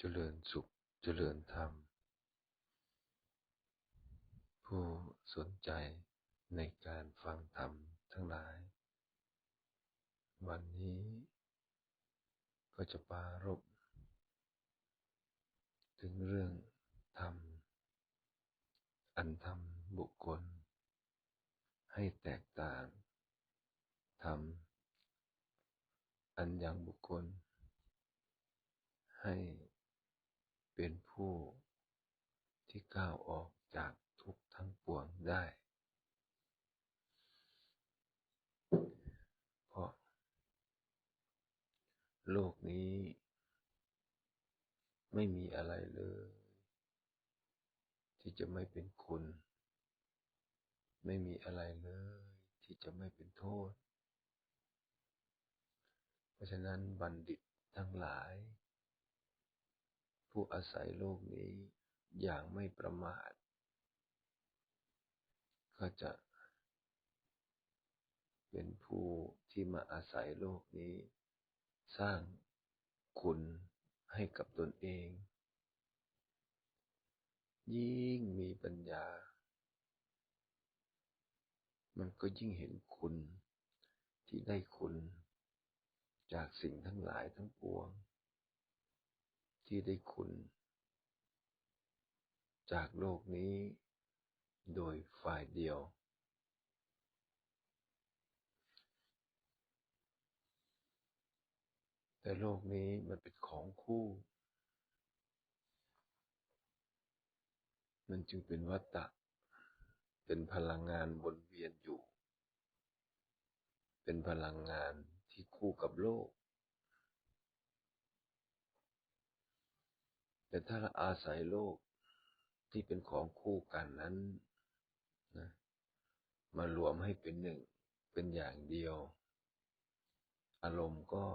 เจริญสุข เจริญธรรม ผู้สนใจในการฟังธรรมทั้งหลาย วันนี้ก็จะปารบถึงเรื่องธรรม อันทำบุคคล ให้แตกต่างธรรมอันยังบุคคล ให้ เป็นผู้ที่ก้าวออกจากทุกทั้งปวงได้ เพราะ โลกนี้ ไม่มีอะไรเลย ที่จะไม่เป็นคุณ ไม่มีอะไรเลย ที่จะไม่เป็นโทษ เพราะฉะนั้นบัณฑิตทั้งหลาย ผู้อาศัยโลกนี้อย่างไม่ประมาท ก็จะเป็นผู้ที่มาอาศัยโลกนี้ สร้างคุณให้กับตนเอง ยิ่งมีปัญญา มันก็ยิ่งเห็นคุณที่ได้คุณ จากสิ่งทั้งหลายทั้งปวง ที่ได้คุณ จากโลกนี้โดยฝ่ายเดียว แต่โลกนี้มันเป็นของคู่ มันจึงเป็นวัตตะ เป็นพลังงานวนเวียนอยู่ เป็นพลังงานที่คู่กับโลก แต่ถ้าเราอาศัยโลกที่เป็นของคู่กันนั้นนะมารวมให้เป็นหนึ่ง เป็นอย่างเดียว อารมณ์ก็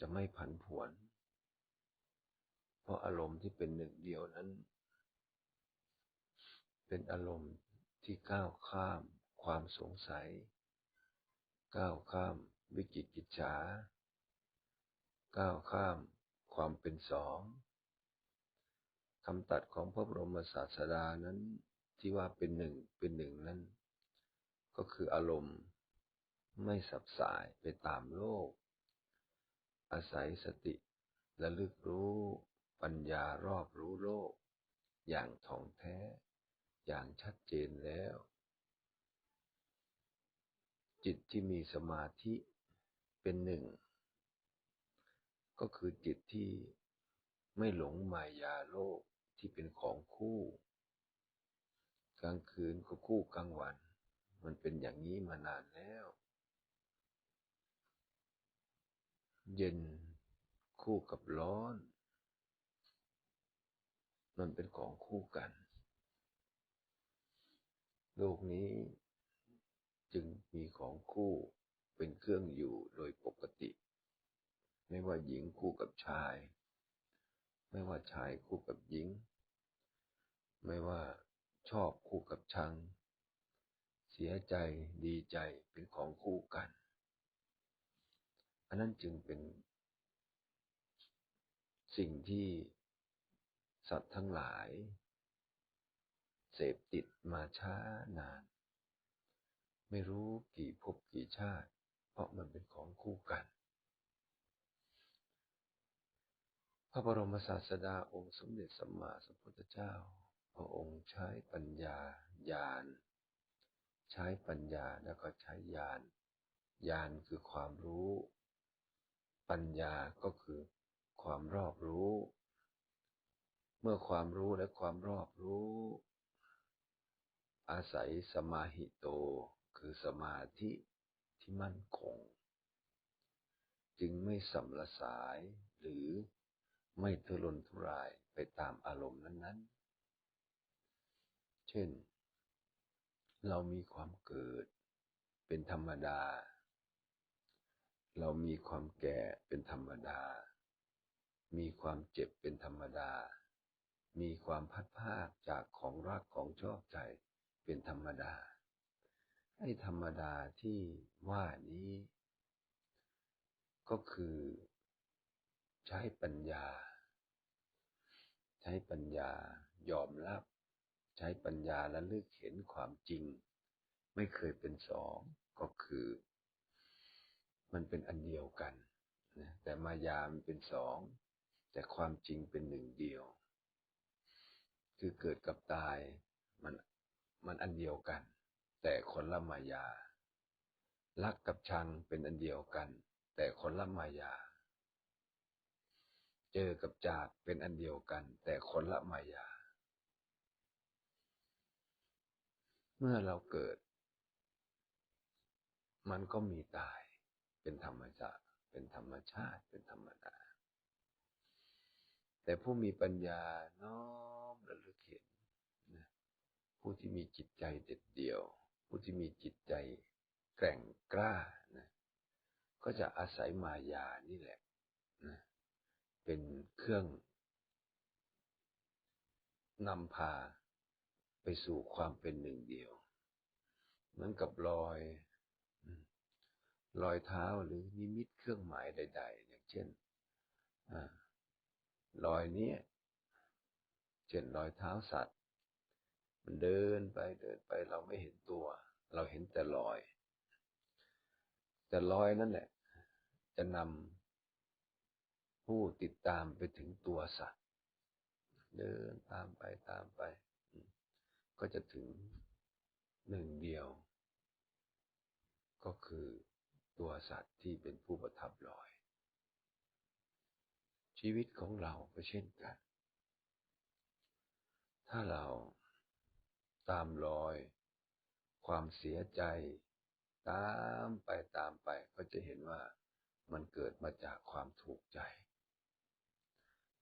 จะไม่ผันผวน เพราะอารมณ์ที่เป็นหนึ่งเดียวนั้น เป็นอารมณ์ที่ก้าวข้ามความสงสัย ก้าวข้ามวิจิกิจฉา ก้าวข้าม ความเป็นสองคำตัดของพระบรมศาสดานั้นที่ว่าเป็นหนึ่งเป็นหนึ่งนั้น ก็คืออารมณ์ไม่สับสายไปตามโลก อาศัยสติระลึกรู้ปัญญารอบรู้โลก อย่างท่องแท้ อย่างชัดเจนแล้ว จิตที่มีสมาธิเป็นหนึ่ง ก็คือจิตที่ไม่หลงมายาโลกที่เป็นของคู่ กลางคืนก็คู่กลางวัน มันเป็นอย่างนี้มานานแล้ว เย็นคู่กับร้อน มันเป็นของคู่กัน โลกนี้จึงมีของคู่เป็นเครื่องอยู่โดยปกติ ไม่ว่าหญิงคู่กับชาย ไม่ว่าชายคู่กับหญิง ไม่ว่าชอบคู่กับชัง เสียใจดีใจเป็นของคู่กัน อันนั้นจึงเป็น สิ่งที่สัตว์ทั้งหลาย เสพติดมาช้านาน ไม่รู้กี่ภพกี่ชาติ เพราะมันเป็นของคู่กัน พระบรมศาสดาองค์สมเด็จสัมมาสัมพุทธเจ้า พระองค์ใช้ปัญญาญาณ ใช้ปัญญาแล้วก็ใช้ญาณญาณคือความรู้ ปัญญาก็คือความรอบรู้ เมื่อความรู้และความรอบรู้ อาศัยสมาหิโต คือสมาธิที่มั่นคง จึงไม่สัมละสายหรือ ไม่ทุรนทุรายไปตามอารมณ์นั้น ๆ เช่น เรามีความเกิดเป็นธรรมดา เรามีความแก่เป็นธรรมดา มีความเจ็บเป็นธรรมดา มีความพัดภาคจากของรักของชอบใจเป็นธรรมดา ไอ้ธรรมดาที่ว่านี้ ก็คือใช้ปัญญา ใช้ปัญญายอมรับ ใช้ปัญญาและลึกเห็นความจริง ไม่เคยเป็นสองก็คือ มันเป็นอันเดียวกันนะแต่มายามันเป็นสองแต่ความจริงเป็นหนึ่งเดียว คือเกิดกับตายมันมันอันเดียวกัน แต่คนละมายารักกับชังเป็นอันเดียวกัน แต่คนละมายา เจอกับจากเป็นอันเดียวกัน แต่คนละมายา เมื่อเราเกิด มันก็มีตาย เป็นธรรมชาติเป็นธรรมชาติ เป็นธรรมดา แต่ผู้มีปัญญาน้อมระลึกเห็นนะผู้ที่มีจิตใจเด็ดเดี่ยว ผู้ที่มีจิตใจแกร่งกล้านะก็จะอาศัยมายานี่แหละนะ เป็นเครื่องนำพาไปสู่ความเป็นหนึ่งเดียว เหมือนกับรอยรอยเท้าหรือนิมิตเครื่องหมายใด ๆ อย่างเช่นรอยนี้เช่นรอยเท้าสัตว์ มันเดินไปเดินไปเราไม่เห็นตัว เราเห็นแต่รอย แต่รอยนั่นแหละ จะนำ ผู้ติดตามไปถึงตัวสัตว์ เดินตามไปตามไป ก็จะถึงหนึ่งเดียว ก็คือตัวสัตว์ที่เป็นผู้ประทับรอย ชีวิตของเราก็เช่นกัน ถ้าเราตามรอย ความเสียใจ ตามไปตามไปก็จะเห็นว่ามันเกิดมาจากความถูกใจ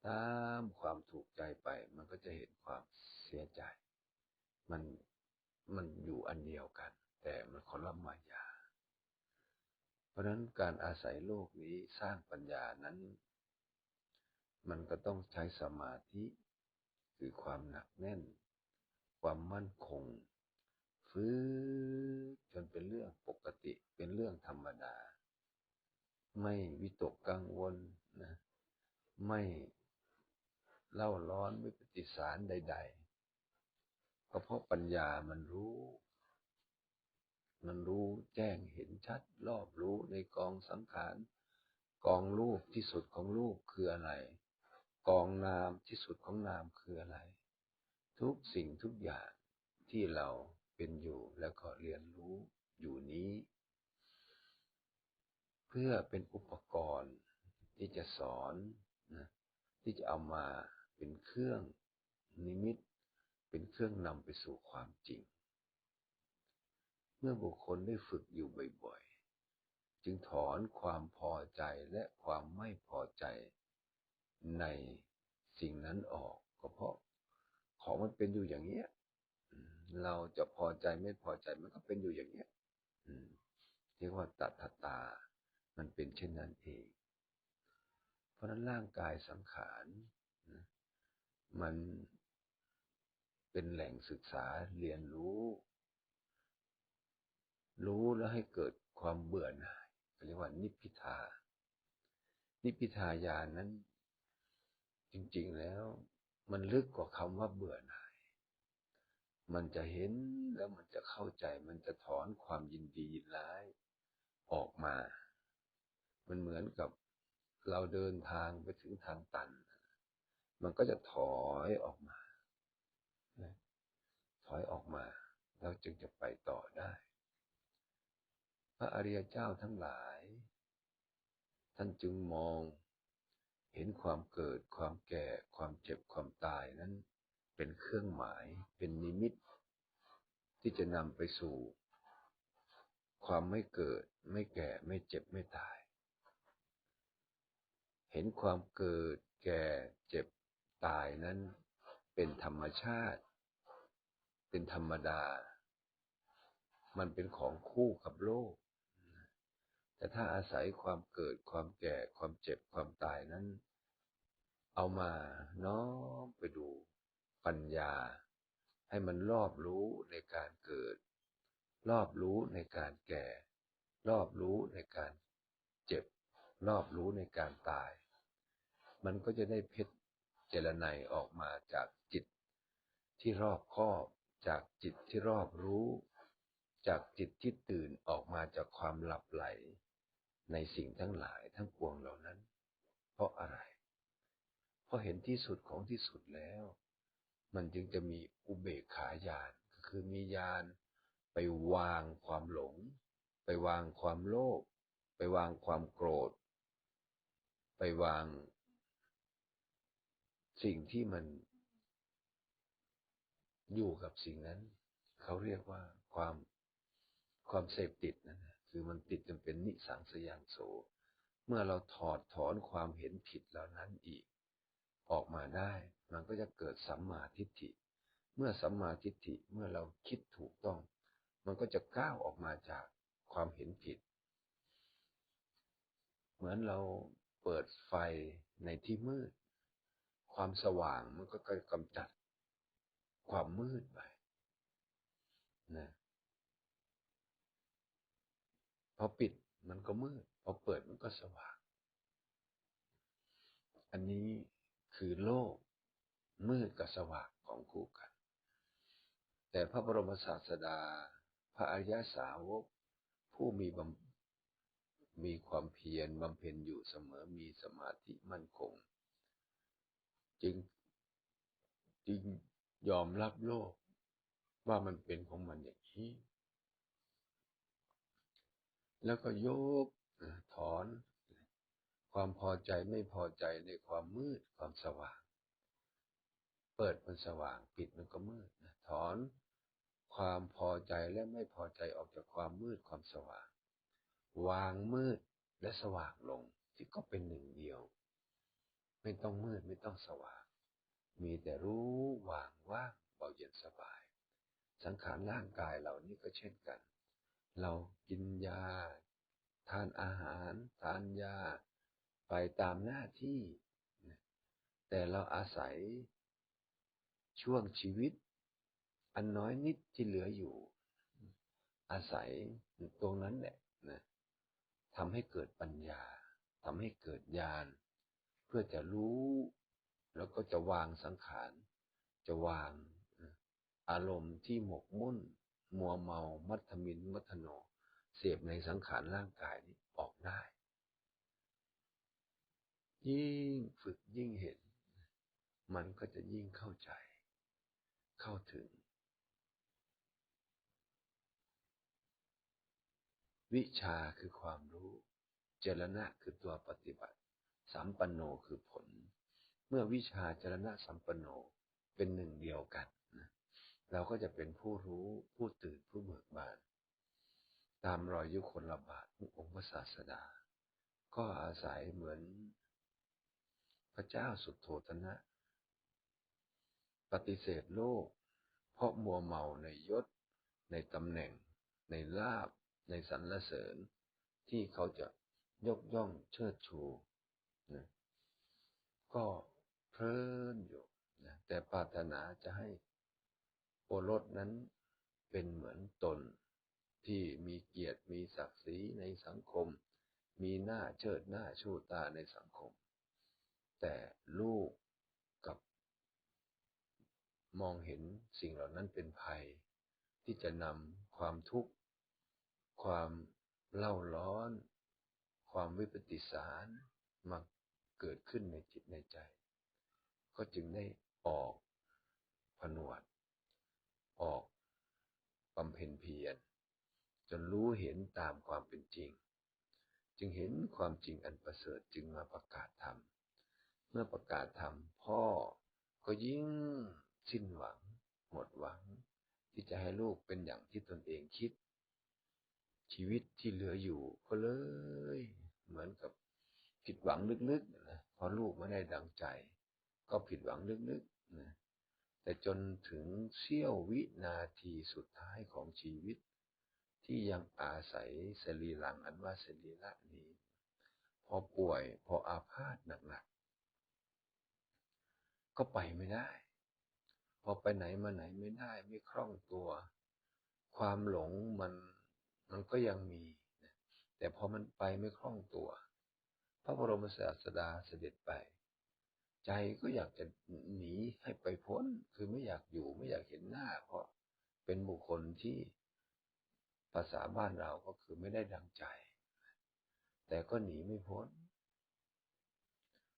ตามความถูกใจไป มันก็จะเห็นความเสียใจ มันมันอยู่อันเดียวกัน แต่มันคนละมายา เพราะนั้นการอาศัยโลกนี้สร้างปัญญานั้น มันก็ต้องใช้สมาธิคือความหนักแน่น ความมั่นคงฟื้นจนเป็นเรื่องปกติเป็นเรื่องธรรมดา ไม่วิตกกังวลนะ ไม่ เล่าร้อนไม่ปฏิสารใด ๆ ก็เพราะปัญญามันรู้ มันรู้แจ้งเห็นชัด รอบรู้ในกองสังขาร กองรูปที่สุดของรูปคืออะไร กองนามที่สุดของนามคืออะไร ทุกสิ่งทุกอย่างที่เราเป็นอยู่แล้วก็เรียนรู้อยู่นี้ เพื่อเป็นอุปกรณ์ที่จะสอนนะที่จะเอามา เป็นเครื่องนิมิต เป็นเครื่องนำไปสู่ความจริง เมื่อบุคคลได้ฝึกอยู่บ่อยๆ จึงถอนความพอใจและความไม่พอใจในสิ่งนั้นออกก็เพราะของมันเป็นอยู่อย่างนี้เราจะพอใจไม่พอใจมันก็เป็นอยู่อย่างเนี้ยเรียกว่าตัทตา มันเป็นเช่นนั้นเอง เพราะนั้นร่างกายสังขาร มันเป็นแหล่งศึกษาเรียนรู้ รู้แล้วให้เกิดความเบื่อหน่ายเรียกว่านิพพิทา นิพพิทายานั้น จริงๆแล้ว มันลึกกว่าคำว่าเบื่อหน่าย มันจะเห็นแล้วมันจะเข้าใจ มันจะถอนความยินดียินร้ายออกมา มันเหมือนกับเราเดินทางไปถึงทางตัน มันก็จะถอยออกมาถอยออกมาแล้วจึงจะไปต่อได้ พระอริยเจ้าทั้งหลาย ท่านจึงมอง เห็นความเกิด ความแก่ ความเจ็บ ความตายนั้น เป็นเครื่องหมาย เป็นนิมิต ที่จะนำไปสู่ ความไม่เกิด ไม่แก่ ไม่เจ็บ ไม่ตาย เห็นความเกิด แก่ เจ็บ ตายนั้นเป็นธรรมชาติ เป็นธรรมดา มันเป็นของคู่กับโลก แต่ถ้าอาศัยความเกิดความแก่ความเจ็บความตายนั้น เอามาน้อมไปดูปัญญา ให้มันรอบรู้ในการเกิด รอบรู้ในการแก่ รอบรู้ในการเจ็บ รอบรู้ในการตาย มันก็จะได้เพชร เจรไนออกมาจากจิตที่รอบคอบ จากจิตที่รอบรู้ จากจิตที่ตื่นออกมาจากความหลับไหล ในสิ่งทั้งหลายทั้งปวงเหล่านั้น เพราะอะไร เพราะเห็นที่สุดของที่สุดแล้ว มันจึงจะมีอุเบกขาญาณก็คือมีญาณไปวางความหลง ไปวางความโลภไปวางความโกรธ ไปวาง สิ่งที่มันอยู่กับสิ่งนั้น เขาเรียกว่าความความเสพติดนั่นนะคือมันติดจนเป็นนิสังสยางโส เมื่อเราถอดถอนความเห็นผิดเหล่านั้นอีก ออกมาได้ มันก็จะเกิดสัมมาทิฏฐิ เมื่อสัมมาทิฏฐิเมื่อเราคิดถูกต้อง มันก็จะก้าวออกมาจากความเห็นผิด เหมือนเราเปิดไฟในที่มืด ความสว่างมันก็กำจัดความมืดไปนะพอปิดมันก็มืด พอเปิดมันก็สว่าง อันนี้คือโลกมืดกับสว่างของคู่กัน แต่พระบรมศาสดา พระอริยสาวก ผู้มีบมีความเพียรบำเพ็ญอยู่เสมอมีสมาธิมั่นคง จึงจึงยอมรับโลกว่ามันเป็นของมันอย่างนี้ แล้วก็ยกถอนความพอใจไม่พอใจในความมืดความสว่าง เปิดมันสว่างปิดมันก็มืดถอนความพอใจและไม่พอใจออกจากความมืดความสว่าง วางมืดและสว่างลงที่ก็เป็นหนึ่งเดียว ไม่ต้องมืดไม่ต้องสว่าง มีแต่รู้วางว่างเบาเย็นสบาย สังขารร่างกายเหล่านี้ก็เช่นกัน เรากินยา ทานอาหาร ทานยา ไปตามหน้าที่ แต่เราอาศัยช่วงชีวิต อันน้อยนิดที่เหลืออยู่ อาศัยตรงนั้นแหละนะทำให้เกิดปัญญาทำให้เกิดญาณ เพื่อจะรู้ แล้วก็จะวางสังขาร จะวางอารมณ์ที่หมกมุ่น มัวเมา มัทมิน มัทโน เสพในสังขารร่างกายนี้ออกได้ ยิ่งฝึกยิ่งเห็น มันก็จะยิ่งเข้าใจ เข้าถึง วิชาคือความรู้ เจรณะคือตัวปฏิบัติ สัมปันโนคือผล เมื่อวิชาจรณะสัมปันโนเป็นหนึ่งเดียวกันเราก็จะเป็นผู้รู้ผู้ตื่นผู้เบิกบาน ตามรอยยุคนละบาทขององค์พระศาสดา ก็อาศัยเหมือน พระเจ้าสุดโทตนะ ปฏิเสธโลก เพราะมัวเมาในยศ ในตำแหน่ง ในลาบ ในสรรเสริญ ที่เขาจะยกย่องเชิดชู นะก็เพลินอยู่นะแต่ปรารถนาจะให้โอรสนั้นเป็นเหมือนตนที่มีเกียรติมีศักดิ์ศรีในสังคม มีหน้าเชิดหน้าชูตาในสังคม แต่ลูกกับมองเห็นสิ่งเหล่านั้นเป็นภัย ที่จะนำความทุกข์ ความเล่าร้อน ความวิปฏิสารมา เกิดขึ้นในจิตในใจ ก็จึงได้ออกผนวด ออกบำเพ็ญเพียรจนรู้เห็นตามความเป็นจริง จึงเห็นความจริงอันประเสริฐจึงมาประกาศธรรมเมื่อประกาศธรรมพ่อก็ยิ่งสิ้นหวัง หมดหวัง ที่จะให้ลูกเป็นอย่างที่ตนเองคิด ชีวิตที่เหลืออยู่ก็เลย เหมือนกับ ผิดหวังลึกๆนะพอลูกไม่ได้ดังใจ ก็ผิดหวังลึกๆนะแต่จนถึงเสี้ยววินาทีสุดท้ายของชีวิต ที่ยังอาศัยสรีรังอันว่าสรีระนี้ พอป่วยพออาพาธหนักๆก็ไปไม่ได้ พอไปไหนมาไหนไม่ได้ไม่คล่องตัว ความหลงมันมันก็ยังมี แต่พอมันไปไม่คล่องตัว ระบรมศาสดาเสด็จไป ใจก็อยากจะหนีให้ไปพ้น คือไม่อยากอยู่ไม่อยากเห็นหน้า เพราะเป็นบุคคลที่ภาษาบ้านเราก็คือไม่ได้ดังใจ แต่ก็หนีไม่พ้น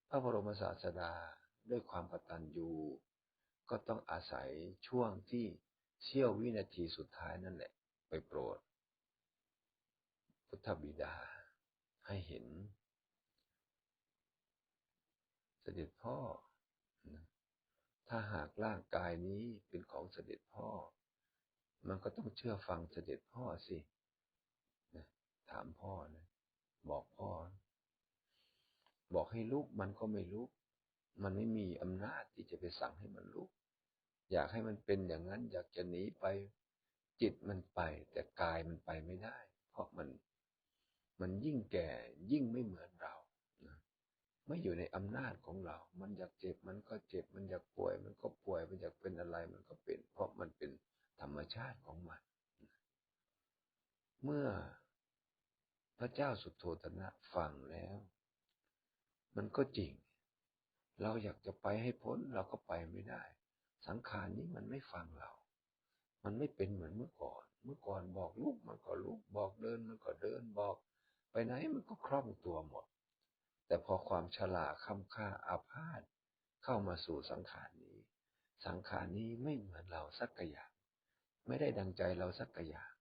พระบรมศาสดาด้วยความกตัญญูก็ต้องอาศัยช่วงที่เชี่ยววินาทีสุดท้ายนั่นแหละ ไปโปรด พุทธบิดาให้เห็น ด็จพ่อถ้าหากร่างกายนี้เป็นของเสด็จพ่อ มันก็ต้องเชื่อฟังเสด็จพ่อสิถามพ่อนะบอกพ่อ บอกให้ลุกมันก็ไม่ลุก มันไม่มีอำนาจที่จะไปสั่งให้มันลุก อยากให้มันเป็นอย่างนั้น อยากจะหนีไป จิตมันไป แต่กายมันไปไม่ได้ เพราะมัน มันยิ่งแก่ยิ่งไม่เหมือนเรา ไม่อยู่ในอำนาจของเรา มันอยากเจ็บมันก็เจ็บ มันอยากป่วย มันก็ป่วย มันอยากเป็นอะไร มันก็เป็น เพราะมันเป็นธรรมชาติของมัน เมื่อพระเจ้าสุโธธนะฟังแล้ว มันก็จริง เราอยากจะไปให้พ้นเราก็ไปไม่ได้ สังขารนี้มันไม่ฟังเรา มันไม่เป็นเหมือนเมื่อก่อน เมื่อก่อนบอกลุกมันก็ลุกบอกเดินมันก็เดินบอก ไปไหนมันก็คล่องตัวหมด แต่พอความฉลาดค้ำค่าอาพาธเข้ามาสู่สังขารนี้ สังขารนี้ไม่เหมือนเราสักอย่าง ไม่ได้ดังใจเราสักอย่าง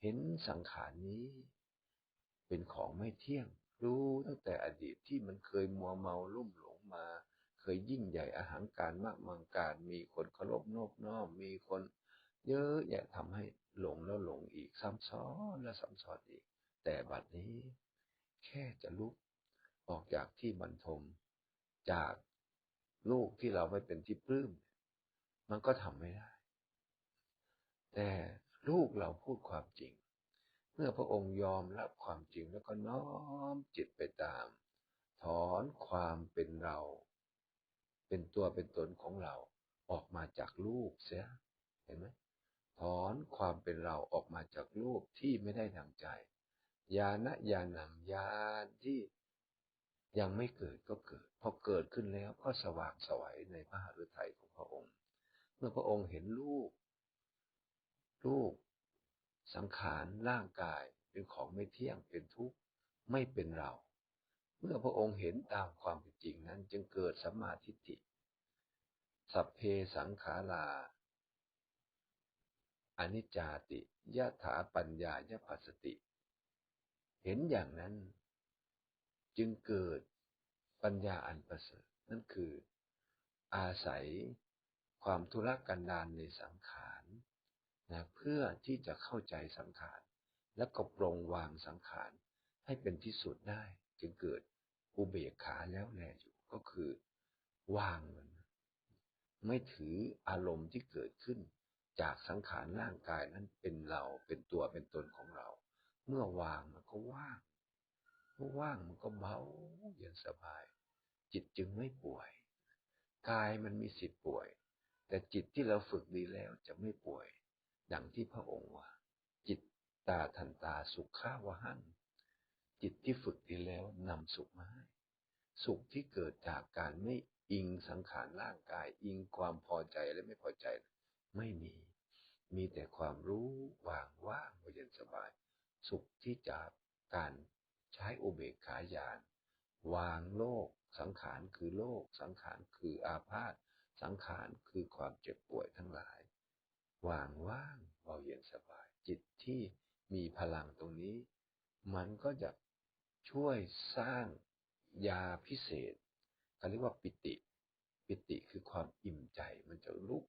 เห็นสังขารนี้ เป็นของไม่เที่ยง รู้ตั้งแต่อดีตที่มันเคยมัวเมาลุ่มหลงมา เคยยิ่งใหญ่อาหารการมากมังการ มีคนเคารพนอบน้อม มีคนเยอะแยะทำให้หลงแล้วหลงอีกซ้ำซ้อนและซ้ำซ้อนอีก แต่บัดนี้ แค่จะลุก ออกจากที่บรรทม จากลูกที่เราไม่เป็นที่ปลื้ม มันก็ทำไม่ได้ แต่ลูกเราพูดความจริง เมื่อพระองค์ยอมรับความจริงแล้วก็น้อมจิตไปตาม ถอนความเป็นเรา เป็นตัวเป็นตนของเราออกมาจากลูกเสีย เห็นไหมถอนความเป็นเราออกมาจากลูกที่ไม่ได้ดังใจญาณญาณังญาณที่ ยังไม่เกิดก็เกิด พอเกิดขึ้นแล้วก็สว่างสวัยในพระหฤทัยของพระองค์ เมื่อพระองค์เห็นลูกลูกสังขารร่างกายเป็นของไม่เที่ยงเป็นทุกข์ไม่เป็นเรา เมื่อพระองค์เห็นตามความเป็นจริงนั้น จึงเกิดสัมมาทิฏฐิ สัพเพสังขาราอนิจจาติยะถาปัญญายะปัสสติ เห็นอย่างนั้น จึงเกิดปัญญาอันประเสริฐนั่นคืออาศัยความทุรกันดารในสังขารนะเพื่อที่จะเข้าใจสังขาร และก็ปรงวางสังขารให้เป็นที่สุดได้ จึงเกิดอุเบกขาแล้วแลอยู่ก็คือวางมัน ไม่ถืออารมณ์ที่เกิดขึ้น จากสังขารร่างกายนั้นเป็นเราเป็นตัวเป็นตนของเรา เมื่อวางมันก็ว่าง ว่างมันก็เบาเย็นสบาย จิตจึงไม่ป่วยกายมันมีสิทธิ์ป่วย แต่จิตที่เราฝึกดีแล้วจะไม่ป่วย ดังที่พระองค์ว่า จิตตาทันตาสุขข้าวหันจิตที่ฝึกดีแล้วนำสุขมาให้สุขที่เกิดจากการไม่อิงสังขารร่างกาย อิงความพอใจและไม่พอใจ ไม่มี มีแต่ความรู้วางว่างเย็นสบาย สุขที่จากการ ใช้อุเบกขาญาณวางโลก สังขารคือโลก สังขารคืออาพาธสังขารคือความเจ็บป่วยทั้งหลาย วางว่างเบาเย็นสบาย จิตที่มีพลังตรงนี้ มันก็จะช่วยสร้างยาพิเศษเขาเรียกว่าปิติ ปิติคือความอิ่มใจมันจะลุก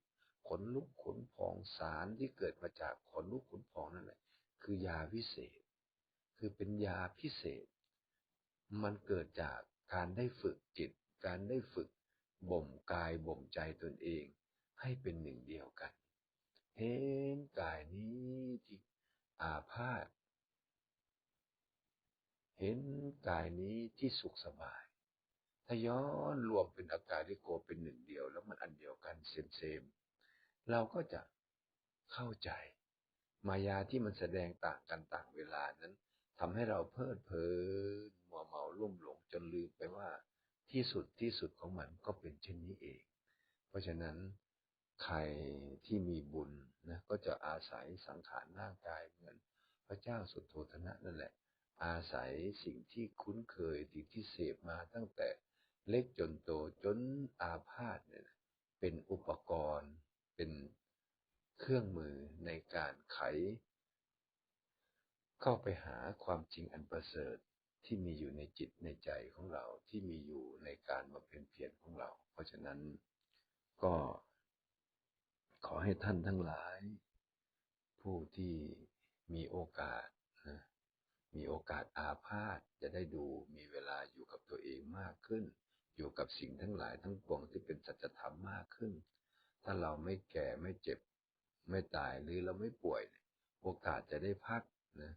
ขนลุกขนพองสารที่เกิดมาจากขนลุกขนพองนั่นแหละคือยาพิเศษ คือเป็นยาพิเศษ มันเกิดจากการได้ฝึกจิต การได้ฝึกบ่มกายบ่มใจตนเอง ให้เป็นหนึ่งเดียวกัน เห็นกายนี้ที่อาพาธเห็นกายนี้ที่สุขสบาย ถ้าย้อนรวมเป็นอากาศที่โกเป็นหนึ่งเดียว แล้วมันอันเดียวกันเซมเซม เราก็จะเข้าใจ มายาที่มันแสดงต่างกันต่างเวลานั้น ทำให้เราเพลิดเพลินมัวเมาลุ่มหลงจนลืมไปว่าที่สุดที่สุดของมันก็เป็นเช่นนี้เอง เพราะฉะนั้นใครที่มีบุญนะก็จะอาศัยสังขารร่างกายเหมือนพระเจ้าสุโธธนะนั่นแหละ อาศัยสิ่งที่คุ้นเคยสิ่งที่เสพมาตั้งแต่เล็กจนโตจนอาพาธเนี่ยเป็นอุปกรณ์เป็นเครื่องมือในการไข เข้าไปหาความจริงอันประเสริฐที่มีอยู่ในจิตในใจของเราที่มีอยู่ในการมาเป็นเพียรของเรา เพราะฉะนั้นก็ขอให้ท่านทั้งหลาย ผู้ที่มีโอกาสนะมีโอกาสอาพาธจะได้ดูมีเวลาอยู่กับตัวเองมากขึ้น อยู่กับสิ่งทั้งหลายทั้งปวงที่เป็นสัจธรรมมากขึ้น ถ้าเราไม่แก่ไม่เจ็บ ไม่ตายหรือเราไม่ป่วย โอกาสจะได้พักนะ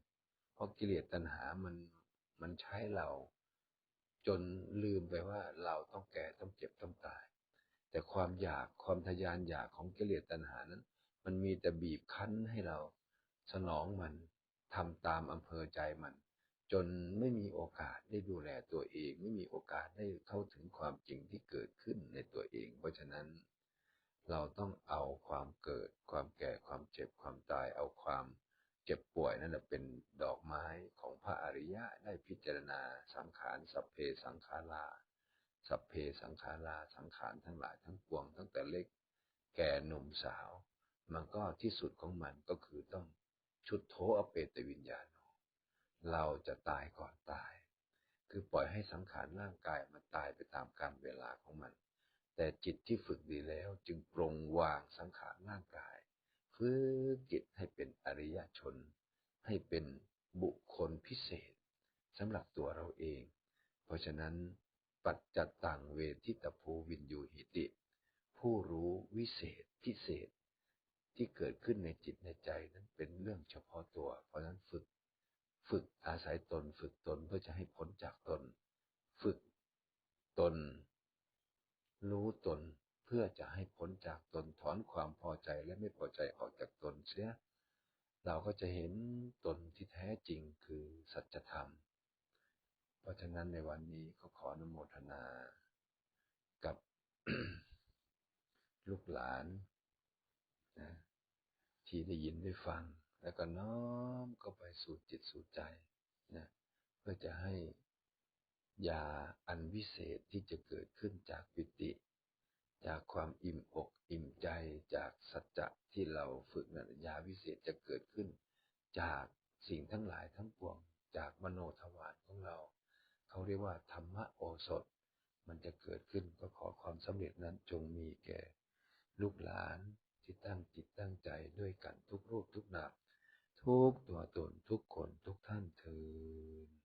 เพราะกิเลสตัณหามันมันใช้เรา จนลืมไปว่าเราต้องแก่ต้องเจ็บต้องตาย แต่ความอยากความทยานอยากของกิเลสตัณหานั้น มันมีแต่บีบคั้นให้เราสนองมันทำตามอำเภอใจมัน จนไม่มีโอกาสได้ดูแลตัวเอง ไม่มีโอกาสได้เข้าถึงความจริงที่เกิดขึ้นในตัวเอง เพราะฉะนั้น เราต้องเอาความเกิด ความแก่ความเจ็บความตายเอาความ เจ็บป่วยนั่นแหละเป็นดอกไม้ของพระอริยะได้พิจารณาสังขารสัพเพสังขาราสัพเพสังขาราสังขารทั้งหลายทั้งปวงตั้งแต่เล็ก แก่หนุ่มสาว มันก็ที่สุดของมันก็คือต้องชุดโทอเปตวิญญาณเราจะตายก่อนตาย คือปล่อยให้สังขารร่างกายมันตายไปตามกาลเวลาของมัน แต่จิตที่ฝึกดีแล้วจึงปรงวางสังขารร่างกาย ฝึกจิตให้เป็นอริยชน ให้เป็นบุคคลพิเศษสำหรับตัวเราเอง เพราะฉะนั้นปัจจัตตังเวทิตภูวินยูหิติ ผู้รู้วิเศษพิเศษ ที่เกิดขึ้นในจิตในใจนั้นเป็นเรื่องเฉพาะตัว เพราะฉะนั้นฝึก ฝึกอาศัยตน ฝึกตนเพื่อจะให้พ้นจากตน ฝึกตน รู้ตน เพื่อจะให้พ้นจากตนถอนความพอใจและไม่พอใจออกจากตนเสีย เราก็จะเห็นตนที่แท้จริงคือสัจธรรม เพราะฉะนั้นในวันนี้ก็ขออนุโมทนากับลูกหลานนะที่ได้ยินได้ฟัง แล้วก็น้อมก็ไปสู่จิตสู่ใจนะเพื่อจะให้ยาอันวิเศษที่จะเกิดขึ้นจากปิติ จากความอิ่มอกอิ่มใจจากสัจจะที่เราฝึกนันยาวิเศษจะเกิดขึ้น จากสิ่งทั้งหลายทั้งปวง จากมโนทวารของเรา เขาเรียกว่าธรรมโอสถ มันจะเกิดขึ้นก็ขอความสำเร็จนั้นจงมีแก่ ลูกหลานที่ตั้งจิตตั้งใจด้วยกันทุกรูปทุกนามทุกตัวตนทุกคนทุกท่านเธอ